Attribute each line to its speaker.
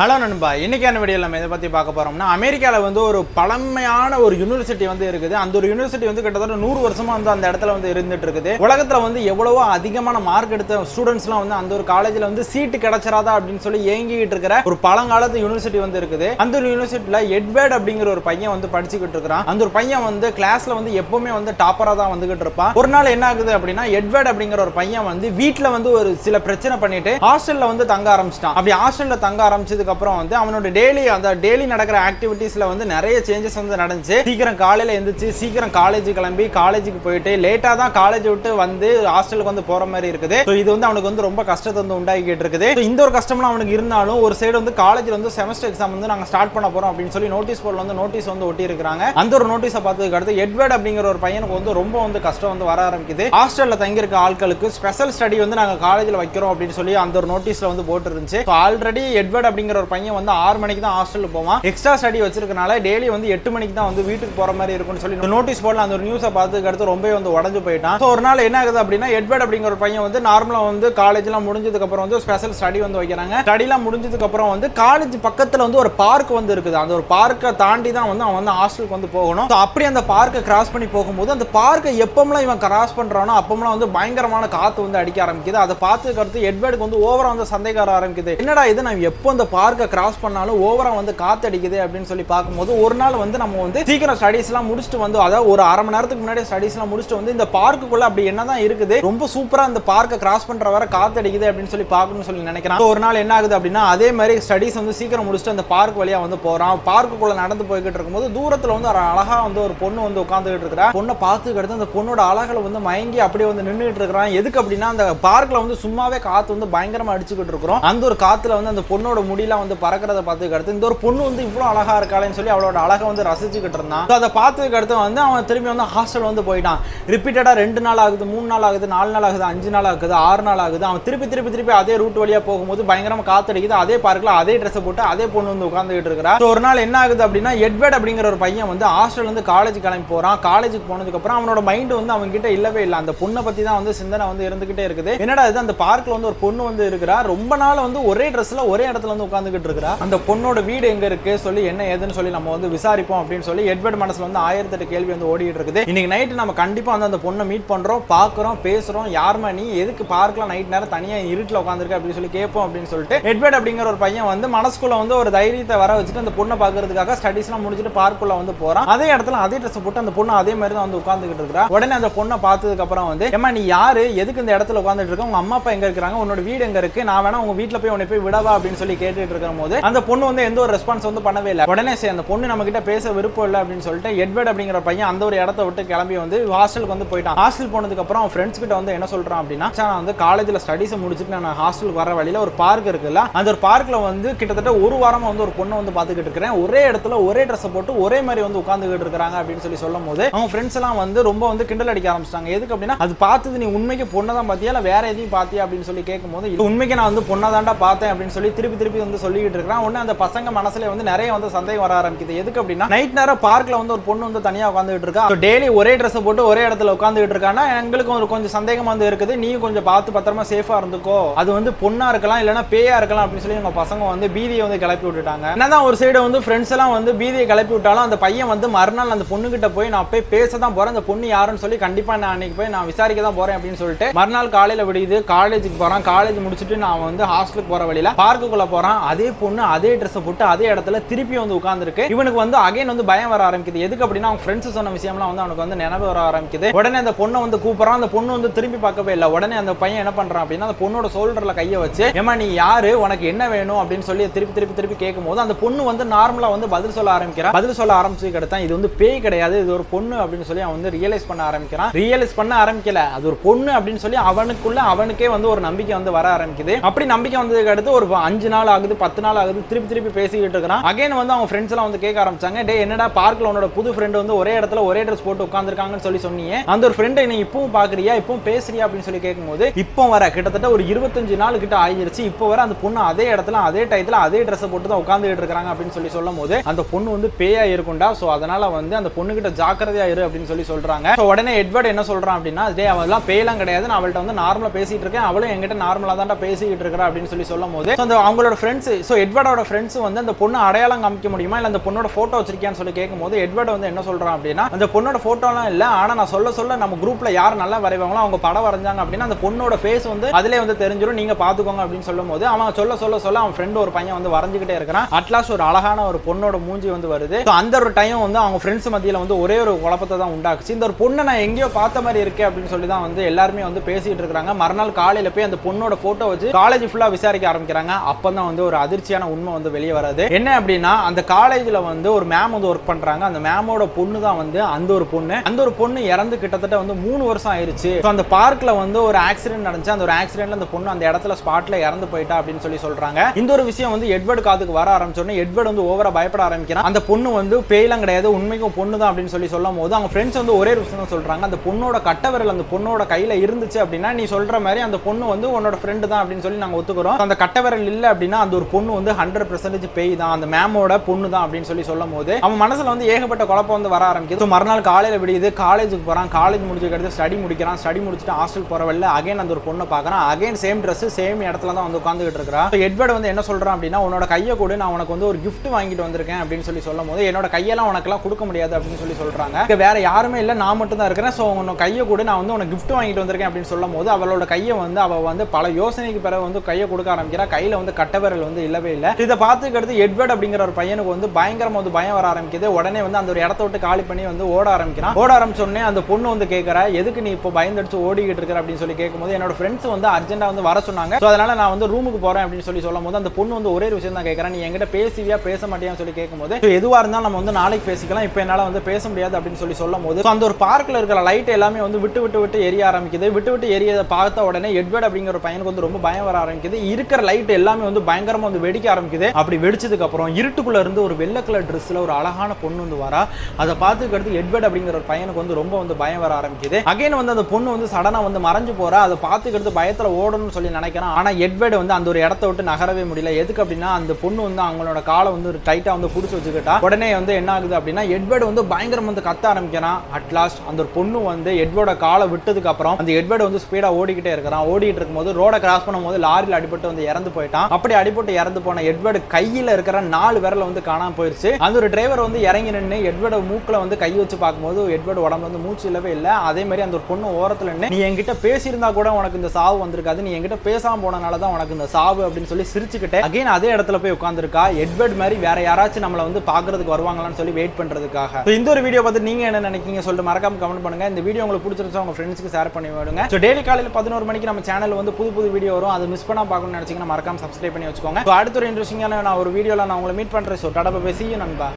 Speaker 1: Hello நண்பா இன்னைக்கான video நம்ம இதை பற்றி பார்க்க போகிறோம்னா அமெரிக்காவில் வந்து ஒரு பழமையான ஒரு யூனிவர்சிட்டி வந்து இருக்குது. அந்த ஒரு யூனிவர்சிட்டி வந்து கிட்டத்தட்ட நூறு வருஷமாக வந்து அந்த இடத்துல வந்து இருந்துட்டு இருக்குது. உலகத்தில் வந்து எவ்வளவோ அதிகமான மார்க் எடுத்த ஸ்டூடெண்ட்ஸ்லாம் வந்து அந்த ஒரு காலேஜில் வந்து சீட்டு கிடைச்சிராதா அப்படின்னு சொல்லி ஏங்கிக்கிட்டு இருக்கிற ஒரு பழங்காலத்து யூனிவர்சிட்டி வந்து இருக்குது. அந்த ஒரு யூனிவர்சிட்டியில் எட்வேர்ட் அப்படிங்கிற ஒரு பையன் வந்து படிச்சுக்கிட்டு இருக்கிறான். அந்த ஒரு பையன் வந்து கிளாஸில் வந்து எப்பவுமே வந்து டாப்பராக தான் வந்துகிட்டு இருப்பான். ஒரு நாள் என்ன ஆகுது அப்படின்னா எட்வேர்ட் அப்படிங்கிற ஒரு பையன் வந்து வீட்டில் வந்து ஒரு சில பிரச்சனை பண்ணிட்டு ஹாஸ்டலில் வந்து தங்க ஆரம்பிச்சிட்டான். அப்படி ஹாஸ்டலில் தங்க ஆரம்பிச்சதுக்கு அப்புறம் வந்து அவனோட டெய்லி அந்த டெய்லி நடக்கிற ஆக்டிவிட்டீஸ்ல வந்து நிறைய சேஞ்சஸ் வந்து நடந்துச்சு. சீக்கிரம் காலையில எழுந்திரிச்சு சீக்கிரம் காலேஜ் கிளம்பி காலேஜுக்கு போயிட்டு லேட்டா தான் காலேஜ் விட்டு வந்து ஹாஸ்டலுக்கு வந்து போற மாதிரி இருக்குது. ஸோ இது வந்து அவனுக்கு வந்து ரொம்ப கஷ்டத்தை வந்து உண்டாக்கிட்டு இருக்குது. இந்த ஒரு கஷ்டம்லாம் அவனுக்கு இருந்தாலும் ஒரு சைடு வந்து காலேஜ்ல வந்து செமஸ்டர் எக்ஸாம் வந்து நாங்க ஸ்டார்ட் பண்ண போறோம் அப்படின்னு சொல்லி நோட்டீஸ் போர்டில் வந்து நோட்டீஸ் வந்து ஒட்டி இருக்காங்க அந்த ஒரு நோட்டீஸை பார்த்ததுக்கு அடுத்து எட்வர்ட் அப்படிங்கிற ஒரு பையனுக்கு வந்து ரொம்ப வந்து கஷ்டம் வந்து வர ஆரம்பிக்குது. ஹாஸ்டல்ல தங்கியிருக்க ஆட்களுக்கு ஸ்பெஷல் ஸ்டடி வந்து நாங்க காலேஜ்ல வைக்கிறோம் அப்படின்னு சொல்லி அந்த ஒரு நோட்டீஸ்ல வந்து போட்டு இருந்துச்சு ஆல்ரெடி எட்வர்ட் அப்படிங்கிற ஒரு பையன் வந்து ஆறு மணிக்கு தான் ஹாஸ்டலுக்கு போவான். எக்ஸ்ட்ரா ஸ்டடி வச்சிருக்கனால டெய்லி வந்து எட்டு மணிக்கு தான் வந்து வீட்டுக்கு போற மாதிரி இருக்கும்னு சொல்லி நோட்டீஸ் போர்டில் அந்த ஒரு நியூஸை பார்த்துக்கு அடுத்து ரொம்பவே வந்து உடஞ்சு போயிட்டான். ஸோ ஒரு நாள் என்ன ஆகுது அப்படின்னா எட்வர்ட் அப்படிங்கிற ஒரு பையன் வந்து நார்மலாக வந்து காலேஜ்லாம் முடிஞ்சதுக்கு அப்புறம் வந்து ஸ்பெஷல் ஸ்டடி வந்து வைக்கிறாங்க. ஸ்டடிலாம் முடிஞ்சதுக்கு அப்புறம் வந்து காலேஜ் பக்கத்தில் வந்து ஒரு பார்க் வந்து இருக்குது. அந்த ஒரு பார்க்கை தாண்டி தான் வந்து அவன் வந்து ஹாஸ்டலுக்கு வந்து போகணும். So அப்படி அந்த பார்க்கை கிராஸ் பண்ணி போகும்போது அந்த பார்க்கை எப்பமெல்லாம் இவன் கிராஸ் பண்ணுறானோ அப்பமெல்லாம் வந்து பயங்கரமான காற்று வந்து அடிக்க ஆரம்பிக்குது. அதை பார்த்ததுக்கு அடுத்து எட்வர்டுக்கு வந்து ஓவராக வந்து சந்தேகம் ஆரம்பிக்குது. என்னடா இது? நான் எப்போ அந்த பார்க்கை கிராஸ் பண்ணாலும் ஓவராக வந்து காத்தடிக்குது அப்படின்னு சொல்லி பார்க்கும்போது ஒரு நாள் வந்து நம்ம வந்து சீக்கிரம் ஸ்டடீஸ்லாம் முடிச்சுட்டு வந்து அதாவது ஒரு அரை மணி நேரத்துக்கு முன்னாடி ஸ்டடீஸ்லாம் முடிச்சுட்டு வந்து இந்த பார்க்குள்ள அப்படி என்னதான் இருக்குது ரொம்ப சூப்பராக அந்த பார்க்கை கிராஸ் பண்ணுற வரை காத்தடிக்குது அப்படின்னு சொல்லி பார்க்கணும்னு சொல்லி நினைக்கிறான். ஒரு நாள் என்ன ஆகுது அப்படின்னா அதே மாதிரி ஸ்டடீஸ் வந்து சீக்கிரம் முடிச்சுட்டு அந்த பார்க் வழியாக வந்து போகிறான் பார்க்குள்ள நடந்து போய்கிட்டு இருக்கும்போது தூரத்தில் வந்து ஒரு அழகாக வந்து ஒரு பொண்ணு வந்து உட்காந்துக்கிட்டு இருக்கிறா. பொண்ணை பார்த்துக்கிட்டு அந்த பொண்ணோட அழகில் வந்து மயங்கி அப்படியே வந்து நின்றுட்டு இருக்கிறான். எதுக்கு அப்படின்னா அந்த பார்க்கில் வந்து சும்மாவே காற்று வந்து பயங்கரமாக அடிச்சுக்கிட்டு இருக்கிறோம். அந்த ஒரு காற்றுல வந்து அந்த பொண்ணோட முடியெல்லாம் வந்து பறக்கிறத பார்த்ததுக்கு அடுத்து இந்த ஒரு பொண்ணு வந்து இவ்வளவு அழகா இருக்காளேன்னு சொல்லி அவளோட அழகை வந்து ரசிச்சுக்கிட்டு இருந்தான். ஸோ அதை பார்த்ததுக்கு அடுத்து வந்து அவன் திரும்பி வந்து ஹாஸ்டல் வந்து போயிட்டான். ரிப்பீட்டடா ரெண்டு நாள் ஆகுது மூணு நாள் ஆகுது நாலு நாள் ஆகுது அஞ்சு நாள் ஆகுது ஆறு நாள் ஆகுது. அவன் திருப்பி திருப்பி திருப்பி அதே ரூட் வழியா போகும்போது பயங்கரமா காத்தடிக்குது. அதே பார்க்கல அதே ட்ரெஸ் போட்டு அதே பொண்ணு வந்து உட்காந்துக்கிட்டு இருக்கிறா. ஒரு நாள் என்ன ஆகுது அப்படின்னா எட்வர்ட் அப்படிங்கிற ஒரு பையன் வந்து ஹாஸ்டல் வந்து காலேஜ் கிளம்பி போறான். காலேஜுக்கு போனதுக்கு அப்புறம் அவனோட மைண்ட் வந்து அவங்க கிட்ட இல்லவே இல்லை. அந்த பொண்ணை பத்தி தான் வந்து சிந்தனை வந்து இருந்துகிட்டே இருக்குது. என்னடா இது? அந்த பார்க்ல வந்து ஒரு பொண்ணு வந்து இருக்கிறா. ரொம்ப நாள் வந்து ஒரே ட்ரெஸ்ல ஒரே இடத்துல வந்து உட்காந்துக்கிட்டு இருக்கிறா. அந்த பொண்ணோட வீடு எங்க இருக்கு? சொல்லி என்ன ஏதுன்னு சொல்லி நம்ம வந்து விசாரிப்போம் அப்படின்னு சொல்லி எட்வர்ட் மனசுல வந்து ஆயிரத்தி எட்டு கேள்வி வந்து ஓடிட்டு இருக்குது. இன்னைக்கு நைட்டு நம்ம கண்டிப்பா வந்து அந்த பொண்ணை மீட் பண்றோம் பாக்குறோம் பேசுறோம். யாருமா நீ? எதுக்கு பார்க்கல நைட் நேரம் தனியா இருட்டில் உட்காந்துருக்க அப்படின்னு சொல்லி கேட்போம் அப்படின்னு சொல்லிட்டு எட்வர்ட் அப்படிங்கிற ஒரு பையன் வந்து மனசுக்குள்ள வந்து ஒரு தைரியத்தை வர வச்சுட்டு அந்த பொண்ணை பார்க்கறதுக்காக ஸ்டடீஸ்லாம் முடிச்சுட்டு பார்க்குள்ள வந்து போறான். அதே இடத்துல அதே ட்ரெஸ் போட்டு அந்த பொண்ணு அதே மாதிரி தான் வந்து உட்காந்துக்கிட்டு இருக்கா உடனே அந்த பொண்ணை பார்த்ததுக்கு அப்புறம் வந்து ஏமா நீ யாரு? எதுக்கு இந்த இடத்துல உட்காந்துட்டு இருக்க? உங்க அம்மா அப்பா எங்க இருக்காங்க உன்னோட வீடு எங்க இருக்கு? நான் வேணா உங்க வீட்டில் போய் உன்னை போய் விடவா? அப்படின்னு சொல்லி கேட்டுட்டு இருக்கிற போது அந்த பொண்ணு வந்து எந்த ஒரு ரெஸ்பான்ஸ் வந்து பண்ணவே இல்லை. உடனே சரி அந்த பொண்ணு நம்ம கிட்ட பேச விருப்பம் இல்லை அப்படின்னு சொல்லிட்டு எட்வர்ட் அப்படிங்கிற பையன் அந்த ஒரு இடத்த விட்டு கிளம்பி வந்து ஹாஸ்டலுக்கு வந்து போயிட்டான். ஹாஸ்டல் போனதுக்கு அப்புறம் அவன் ஃப்ரெண்ட்ஸ் கிட்ட வந்து என்ன சொல்றான் அப்படின்னா நான் வந்து காலேஜ்ல ஸ்டடிஸ் முடிச்சுட்டு நான் ஹாஸ்டலுக்கு வர வழியில ஒரு பார்க் இருக்குல்ல அந்த ஒரு பார்க்ல வந்து கிட்டத்தட்ட ஒரு வாரமா வந்து ஒரு பொண்ணை வந்து பாத்துக்கிட்டு இருக்கிறேன். ஒரே இடத்துல ஒரே ட்ரெஸ் போட்டு ஒரே மாதிரி வந்து உட்காந்துக்கிட்டு இருக்காங்க அப்படின்னு சொல்லி சொல்லும் போது அவங்க ஃப்ரெண்ட்ஸ் எல்லாம் வந்து ரொம்ப வந்து கிண்டல் அடிக்க ஆரம்பிச்சிட்டாங்க. எதுக்கு அப்படின்னா அது பார்த்தது நீ உண்மைக்கு பொண்ணை தான் பாத்தியா இல்ல வேற எதையும் பாத்தியா அப்படின்னு சொல்லி கேட்கும்போது உண்மைக்கு நான் வந்து பொண்ணை தாண்டா பார்த்தேன் அப்படின்னு சொல்லி திருப்பி திருப்பி வந்து சொல்லிக்கிட்டு இருக்கிறான். உடனே அந்த பசங்க மனசுல வந்து நிறைய வந்து சந்தேகம் வர ஆரம்பிக்குது. எதுக்கு அப்படின்னா நைட் நேரம் பார்க்கில் வந்து ஒரு பொண்ணு வந்து தனியா உட்காந்துட்டு இருக்கா. டெய்லி ஒரே ட்ரெஸ் போட்டு ஒரே இடத்துல உட்காந்துட்டு இருக்கான்னா எங்களுக்கு ஒரு கொஞ்சம் சந்தேகம் வந்து இருக்குது. நீயும் கொஞ்சம் பார்த்து பத்திரமா சேஃபாக இருந்துக்கோ. அது வந்து பொண்ணா இருக்கலாம் இல்லைனா பேயா இருக்கலாம் அப்படின்னு சொல்லி எங்கள் பசங்க வந்து பீதியை வந்து கிளப்பி விட்டுட்டாங்க. என்னதான் ஒரு சைடு வந்து ஃப்ரெண்ட்ஸ் எல்லாம் வந்து பீதியை கிளப்பி விட்டாலும் அந்த பையன் வந்து மறுநாள் அந்த பொண்ணு கிட்ட போய் நான் போய் பேச தான் போறேன். அந்த பொண்ணு யாருன்னு சொல்லி கண்டிப்பா நான் அன்னைக்கு போய் நான் விசாரிக்க தான் போறேன். அப்படின்னு சொல்லிட்டு மறுநாள் காலையில் விடியுது. காலேஜுக்கு போறான். காலேஜ் முடிச்சுட்டு நான் வந்து ஹாஸ்டலுக்கு போற வழியில பார்க்குக்குள்ள போறான். அதே பொண்ணு அதே ட்ரெஸ்ஸை போட்டு அதே இடத்துல திருப்பி வந்து உட்காந்துருக்கு இவனுக்கு வந்து அகைன் வந்து பயம் வர ஆரம்பிக்குது. எதுக்கு அப்படின்னா அவங்க ஃப்ரெண்ட்ஸ் சொன்ன விஷயம்லாம் வந்து அவனுக்கு வந்து நினைவு வர ஆரம்பிக்குது. உடனே அந்த பொண்ணை வந்து கூப்பிட்றான். அந்த பொண்ணு வந்து திரும்பி பார்க்கவே இல்லை. உடனே அந்த பையன் என்ன பண்றான் அப்படின்னா அந்த பொண்ணோட ஷோல்டர்ல கையை வச்சு ஏமா நீ யாரு? உனக்கு என்ன வேணும்? அப்படின்னு சொல்லி திருப்பி திருப்பி திருப்பி கேட்கும் போது அந்த பொண்ணு வந்து நார்மலா வந்து பதில் சொல்ல ஆரம்பிக்கிறான் பதில் சொல்ல ஆரம்பிச்சு இது வந்து பேய் கிடையாது. இது ஒரு பொண்ணு. அப்படின்னு சொல்லி அவன் வந்து ரியலைஸ் பண்ண ஆரம்பிக்கிறான். ரியலைஸ் பண்ண ஆரம்பிக்கல. அது ஒரு பொண்ணு அப்படின்னு சொல்லி அவனுக்குள்ள அவனுக்கே வந்து ஒரு நம்பிக்கை வந்து வர ஆரம்பிக்குது. அப்படி நம்பிக்கை வந்ததுக்கு அடுத்து ஒரு அஞ்சு நாள் ஆகுது. பத்து நாள் ஆகுது. திருப்பி திருப்பி பேசிக்கிட்டு இருக்கிறான் அகைன் வந்து அவங்க ஃப்ரெண்ட்ஸ் எல்லாம் வந்து கேட்க ஆரம்பிச்சாங்க டே என்னடா பார்க்ல உன்னோட புது ஃப்ரெண்டு வந்து ஒரே இடத்துல ஒரே ட்ரெஸ் போட்டு உட்காந்துருக்காங்கன்னு சொல்லி சொன்னீங்க. அந்த ஒரு ஃப்ரெண்டை நீ இப்பவும் பாக்குறியா இப்பவும் பேசுறியா? அப்படின்னு சொல்லி கேட்கும்போது இப்போ வர. கிட்டத்தட்ட ஒரு இருபத்தஞ்சு நாள் கிட்ட ஆயிடுச்சு இப்போ வர அந்த பொண்ணு அதே இடத்துல அதே டயத்துல அதே ட்ரெஸ் போட்டு தான் உட்காந்துட்டு இருக்காங்க அப்படின்னு சொல்லி சொல்லும் போது அந்த பொண்ணு வந்து பேயா இருக்கும்டா சோ அதனால வந்து அந்த பொண்ணு கிட்ட ஜாக்கிரதையா இரு அப்படின்னு சொல்லி சொல்றாங்க. உடனே எட்வர்ட் என்ன சொல்றான் அப்படின்னா டே அவெல்லாம் பேயெல்லாம் கிடையாது. நான் அவள்கிட்ட வந்து நார்மலா பேசிட்டு இருக்கேன். அவளும் என்கிட்ட நார்மலா தான்டா பேசிக்கிட்டு இருக்கிறா அப்படின்னு சொல்லி சொல்லும் போது அந்த அவங்களோட ஃப்ரெண்ட்ஸ் ஃப்ரெண்ட்ஸு ஸோ எட்வர்டோட ஃப்ரெண்ட்ஸ் வந்து அந்த பொண்ணு அடையாளம் காமிக்க முடியுமா? இல்லை அந்த பொண்ணோட ஃபோட்டோ வச்சிருக்கியான்னு சொல்லி கேட்கும்போது எட்வர்ட் வந்து என்ன சொல்றான் அப்படின்னா அந்த பொண்ணோட ஃபோட்டோலாம் இல்லை ஆனால் நான் சொல்ல சொல்ல நம்ம குரூப்ல யார் நல்லா வரைவாங்களோ அவங்க படம் வரைஞ்சாங்க அப்படின்னா அந்த பொண்ணோட ஃபேஸ் வந்து அதிலே வந்து தெரிஞ்சிடும் நீங்க பாத்துக்கோங்க அப்படின்னு சொல்லும்போது அவன் சொல்ல சொல்ல சொல்ல அவன் ஃப்ரெண்ட் ஒரு பையன் வந்து வரைஞ்சிக்கிட்டே இருக்கிறான். அட்லாஸ்ட் ஒரு அழகான ஒரு பொண்ணோட மூஞ்சி வந்து வருது. ஸோ அந்த ஒரு டைம் வந்து அவங்க ஃப்ரெண்ட்ஸ் மத்தியில் வந்து ஒரே ஒரு குழப்பத்தை தான் உண்டாக்குச்சு. இந்த ஒரு பொண்ணை நான் எங்கேயோ பார்த்த மாதிரி இருக்கேன் அப்படின்னு சொல்லி தான் வந்து எல்லாருமே வந்து பேசிட்டு இருக்கிறாங்க. மறுநாள் காலையில போய் அந்த பொண்ணோட ஃபோட்டோ வச்சு காலேஜ் ஃபுல்லா விசாரிக்க ஆரம்பிக்கிறாங்க. அப்பதான் வந்து ஒரு அதிர்ச்சியான உண்மை வந்து வெளியே வராது. என்ன அப்படின்னா அந்த காலேஜில் வந்து ஒரு மேம் வந்து ஒர்க் பண்ணுறாங்க அந்த மேமோட பொண்ணு தான் வந்து அந்த ஒரு பொண்ணு. அந்த ஒரு பொண்ணு இறந்து கிட்டத்தட்ட வந்து மூணு வருஷம் ஆயிடுச்சு ஸோ அந்த பார்க்கில் வந்து ஒரு ஆக்சிடென்ட் நடந்துச்சு. அந்த ஒரு ஆக்சிடென்ட்ல அந்த பொண்ணு அந்த இடத்துல ஸ்பாட்ல இறந்து போயிட்டா அப்படின்னு சொல்லி சொல்றாங்க. இந்த ஒரு விஷயம் வந்து எட்வர்டு காதுக்கு வர ஆரம்பிச்சோடனே எட்வர்ட் வந்து ஓவரா பயப்பட ஆரம்பிக்கிறான். அந்த பொண்ணு வந்து பேயெல்லாம் கிடையாது. உண்மைக்கும் பொண்ணு தான் அப்படின்னு சொல்லி சொல்லும் போது அவங்க ஃப்ரெண்ட்ஸ் வந்து ஒரே ஒரு விஷயம் தான் சொல்றாங்க. அந்த பொண்ணோட கட்டவிரல் அந்த பொண்ணோட கையில இருந்துச்சு அப்படின்னா நீ சொல்ற மாதிரி அந்த பொண்ணு வந்து உன்னோட ஃப்ரெண்டு தான் அப்படின்னு சொல்லி நாங்கள் ஒத்துக்கிறோம். அந்த கட்டவிரல் இல்லை அப்படின்னா அந்த ஒரு பொண்ணு வந்து ஹண்ட்ரட் பெர்சன்டேஜ் பேய் தான். அந்த மேமோட பொண்ணு தான் அப்படின்னு சொல்லி சொல்லும் போது அவன் மனசுல வந்து ஏகப்பட்ட குழப்பம் வந்து வர ஆரம்பிக்குது. மறுநாள் காலையில விடியுது காலேஜுக்கு போறான். காலேஜ் முடிஞ்சதுக்கு ஸ்டடி முடிக்கிறான். ஸ்டடி முடிச்சுட்டு ஹாஸ்டல் போற அகைன் அந்த ஒரு பொண்ணை பார்க்கறான். அகைன் சேம் ட்ரெஸ் சேம் இடத்துல தான் வந்து உட்காந்துக்கிட்டு இருக்கிறான் எட்வர்ட் வந்து என்ன சொல்றான் அப்படின்னா உன்னோட கையை கூட. நான் உனக்கு வந்து ஒரு கிஃப்ட் வாங்கிட்டு வந்திருக்கேன் அப்படின்னு சொல்லி சொல்லும் போது என்னோட கையெல்லாம் உனக்கெல்லாம் கொடுக்க முடியாது அப்படின்னு சொல்லி சொல்றாங்க. வேற யாருமே இல்ல. நான் மட்டும் தான் இருக்கிறேன். ஸோ உன்னோட கையை கூட. நான் வந்து உனக்கு கிஃப்ட் வாங்கிட்டு வந்திருக்கேன் அப்படின்னு சொல்லும் போது அவளோட கையை வந்து அவ வந்து பல யோசனைக்கு பிறகு வந்து கையை கொடுக்க ஆரம்பிக்கிறா. கையில வந்து கட்டவரல் வந்து இல்லவே இல்லை. இதை பார்த்துக்கு அடுத்து எட்வர்ட் அப்படிங்கிற ஒரு பையனுக்கு வந்து பயங்கரமாக வந்து பயம் வர ஆரம்பிக்குது. உடனே வந்து அந்த ஒரு இடத்த விட்டு காலி பண்ணி வந்து ஓட ஆரம்பிக்கிறான். ஓட ஆரம்பிச்சோடனே அந்த பொண்ணு வந்து கேட்குற எதுக்கு நீ இப்போ பயந்தடிச்சு ஓடிக்கிட்டு இருக்கிற? அப்படின்னு சொல்லி கேட்கும்போது என்னோட ஃப்ரெண்ட்ஸ் வந்து அர்ஜென்ட்டாக வந்து வர சொன்னாங்க. ஸோ அதனால நான் வந்து ரூமுக்கு போறேன் அப்படின்னு சொல்லி சொல்லும் போது அந்த பொண்ணு வந்து ஒரே ஒரு விஷயம் தான் கேட்கறேன் நீ எங்கிட்ட பேசுவியா பேச மாட்டியான்னு சொல்லி கேட்கும்போது எதுவாக இருந்தாலும் நம்ம வந்து நாளைக்கு பேசிக்கலாம். இப்போ என்னால வந்து பேச முடியாது அப்படின்னு சொல்லி சொல்லும் போது அந்த ஒரு பார்க்கில் இருக்கிற லைட் எல்லாமே வந்து விட்டு விட்டு விட்டு எரிய ஆரம்பிக்குது. விட்டு விட்டு எரியதை பார்த்த உடனே எட்வர்ட் அப்படிங்கிற ஒரு பையனுக்கு வந்து ரொம்ப பயம் வர ஆரம்பிக்குது. இருக்கிற லைட் எல்லாமே வந்து பயங்கரமா வந்து வெடிக்க ஆரம்பிக்குது. அப்படி வெடிச்சதுக்கு அப்புறம் இருட்டுக்குள்ள இருந்து ஒரு வெள்ளை கலர் ட்ரெஸ்ல ஒரு அழகான பொண்ணு வந்து வரா. அதை பார்த்துக்கிறது எட்வர்ட் அப்படிங்கிற ஒரு பையனுக்கு வந்து ரொம்ப வந்து பயம் வர ஆரம்பிக்குது. அகைன் வந்து அந்த பொண்ணு வந்து சடனா வந்து மறைஞ்சு போறா. அதை பார்த்துக்கிறது அடுத்து பயத்துல ஓடணும்னு சொல்லி நினைக்கிறான் ஆனா எட்வர்டு வந்து அந்த ஒரு இடத்த விட்டு நகரவே முடியல. எதுக்கு அப்படின்னா அந்த பொண்ணு வந்து அவங்களோட காலை வந்து ஒரு டைட்டா வந்து பிடிச்சி வச்சுக்கிட்டா. உடனே வந்து என்ன ஆகுது அப்படின்னா எட்வர்டு வந்து பயங்கரம் வந்து கத்த ஆரம்பிக்கிறான் அட்லாஸ்ட் அந்த ஒரு பொண்ணு வந்து எட்வர்டோட காலை விட்டதுக்கு அப்புறம் அந்த எட்வர்டு வந்து ஸ்பீடா ஓடிக்கிட்டே இருக்கிறான். ஓடிட்டு இருக்கும்போது ரோட கிராஸ் பண்ணும்போது லாரியில் அடிபட்டு வந்து இறந்து போயிட்டான். அப்படி அடிபட்டு இறந்து போன எட்வர்டு கையில இருக்கிற நாலு விரல வந்து காணாமல் போயிடுச்சு அந்த ஒரு டிரைவர் வந்து இறங்கி நின்று எட்வர்டு மூக்கில் வந்து கை வச்சு பார்க்கும்போது எட்வர்டு உடம்பு வந்து மூச்சு இல்லவே இல்லை. அதே மாதிரி அந்த ஒரு பொண்ணு ஓரத்துல நின்னு நீ என்கிட்ட பேசியிருந்தா கூட உனக்கு இந்த சாவு வந்திருக்காது. நீ என்கிட்ட பேசாம போனனால தான் உனக்கு இந்த சாவு அப்படின்னு சொல்லி சிரிச்சுக்கிட்டே அகைன் அதே இடத்துல போய் உட்காந்துருக்கா எட்வர்ட் மாதிரி வேற யாராச்சும் நம்மள வந்து பாக்குறதுக்கு வருவாங்களான்னு சொல்லி வெயிட் பண்றதுக்காக. இந்த ஒரு வீடியோ பார்த்து நீங்க என்ன நினைக்கிறீங்க சொல்லிட்டு மறக்காம கமெண்ட் பண்ணுங்க. இந்த வீடியோ உங்களுக்கு பிடிச்சிருந்தா உங்க ஃப்ரெண்ட்ஸ்க்கு ஷேர் பண்ணி விடுங்க. ஸோ டெய்லி காலையில் பதினோரு மணிக்கு நம்ம சேனல் வந்து புது புது வீடியோ வரும். அதை மிஸ் பண்ணால் பார்க்கணும்னு நினச்சிங்கன்னா மறக்காம சப்ஸ்கிரைப் பண்ணி வச்சுக்கோங்க. அடுத்த ஒரு இன்ட்ரெஸ்டிங்கான நான் ஒரு வீடியோவில் நான் உங்களை மீட் பண்றேன் ஸோ டடப்பை பேசியும் நண்பா.